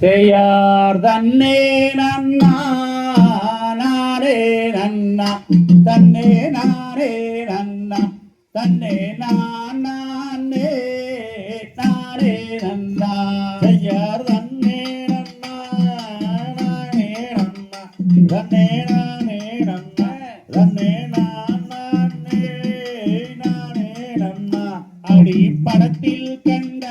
பெயார் தன்னே நன்னா நானே நன்னா தன்னே நானே நன்னா தன்னே நான் நானே நானே நன்னா. பெயார் தன்னே நன்னா நானே நன்னா தன்னே நானே நன்னா தன்னே நான் நானே நானே நன்னா. அடி படத்தில் கண்ட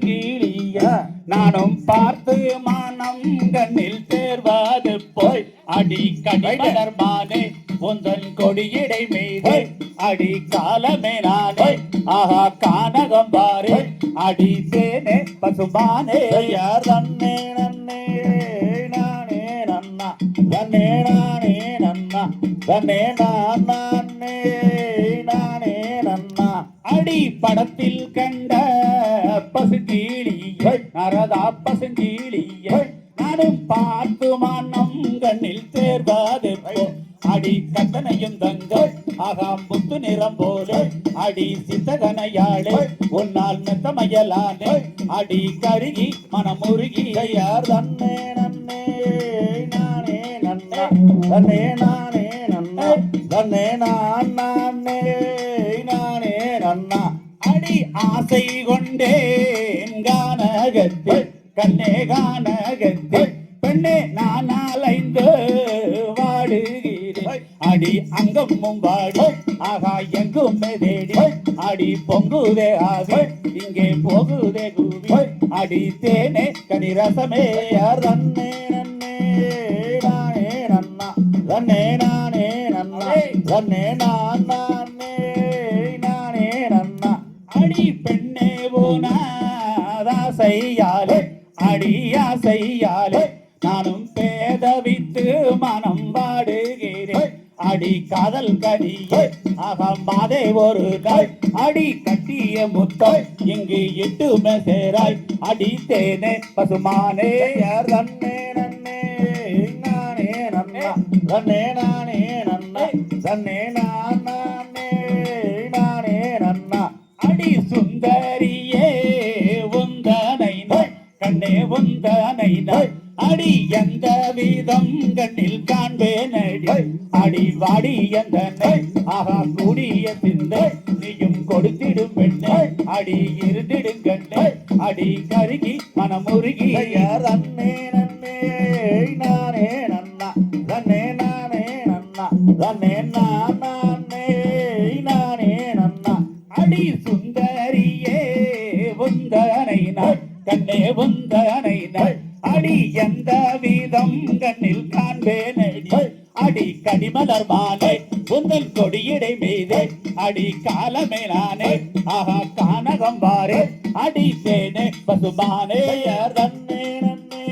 பசுங்கீழிய நானும் பார்த்து மானம் கண்ணில் தேர்வாது போய் அடி கடிமலர்மானே உந்தன் கொடியிடை மீது அடி காலமே நானே ஆஹா கானகம் பாரு அடி தேனே பசுமானே. யார் தன்னே நன்னே நானே நன்னா தன்னே நானே நன்னா தன்னே நான் நானே நானே நன்னா. அடி படத்தில் நானும் பார்த்து மனம் கண்ணில் தேர்வாது அடி கட்டனையும் தங்கள் ஆகாம் புத்து நிறம் போல. அடி சித்தகனையாளே உன்னால் மெத்தமையலானே. அடி கருகி மனமுருகி ஐயார் தன்னே நன்னே நானே நன்னா. தன்னே நானே நன்னா. தன்னே நான் நானே நானே நன்னா. அடி ஆசை கொண்டேன் கானகத்தில். கண்ணே காணகத்தில் பெண்ணே நான் அலைந்து வாடுகிறேன். அடி அங்கமும் வாடி ஆகா எங்கும் தேடி. அடி பொங்குதே ஆக இங்கே போகுதே கூவி. அடி தேனே கனி ரசமே யார் நன்னே நானே நன்னா. தன்னே நானே நன்னா. தன்னே நான் நானே நானே நன்னா. அடி பெண்ணே போனாதாசையாலே அடியாசையாலே நானும் பேதவித்து மனம் வாடுகிறேன் அடி காதல் கடியே அகம்பாதே ஒரு நாள் அடி கட்டிய முத்தம் இங்கு எட்டுமே சேராய். அடி தேனே பசுமானே யார் தன்னே நன்னே நானே நன்னா தன்னே நானே நன்னா தன்னே கண்ணில் காண்பேன் அடி அடி வாடி எந்த ஆகா கூடிய சிந்தை நீயும் கொடுத்திடும் பெண்ணே அடி இருந்திடும் கண்ணே அடி கருகி மனமுருகி. தன்னே நன்னே நானே நன்னா. தன்னே நானே நன்னா. நான் நானே நானே நன்னா. அடி சுந்தரியே உந்தனை நாள். கண்ணே உந்தனை நாள். அடி எந்த விதம் கண்ணில் காண்பேன்? அடி கடிமலர் மாலை உந்தன் கொடியிடை மீது. அடி காலமே நானே ஆஹா கானகம் பாரு அடி தேனே பசுமானே யார் தன்னே நன்னே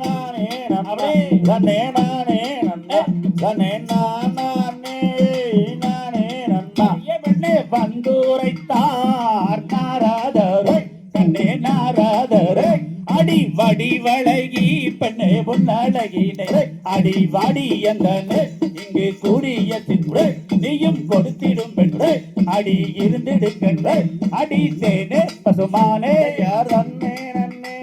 நானே நன்னே. தன்னே நானே நன்னே தன்னே நான் நானே நானே நன்னா. பெண்ணே அடி வடி வழகி பெண்ணே பொன்னழகினே அடி வாடி எந்தனே இங்கு கூடிய தின்று நீயும் கொடுத்திடும் பெண்ணே அடி இருந்திடுக்கின்ற அடி தேனே பசுமானே யார் தன்னே நன்னே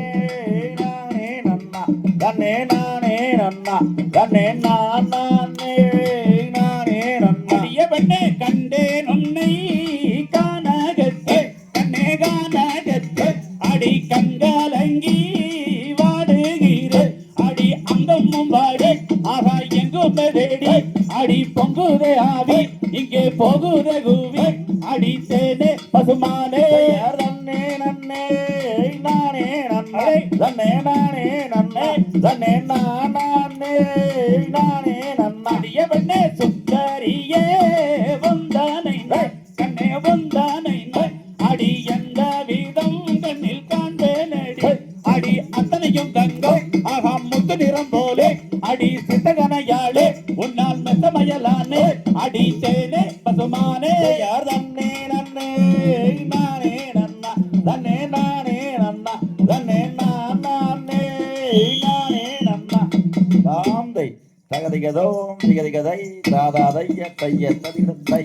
நானே நன்னா தன்னே நானே நன்னா தன்னே நான் நானே நானே நன்னா. பெண்ணே கண்டேன் ஆவி இங்கே போகுதே கூவி அடி தேனே பசுமானே. தன்னே நன்னே நானே நன்னே நானே நன்னே நான் நானே நானே. உன்னால் மெத்தமயலானே அடி தேனே பசுமானே. யார் தன்னே நன்னே நானே நன்னா தன்னே நானே நன்னா தன்னே நான் நானே நானே நன்னா. தாந்தை தகதிகதோம் திகதிகதை தாதாதைய தைய ததிகதை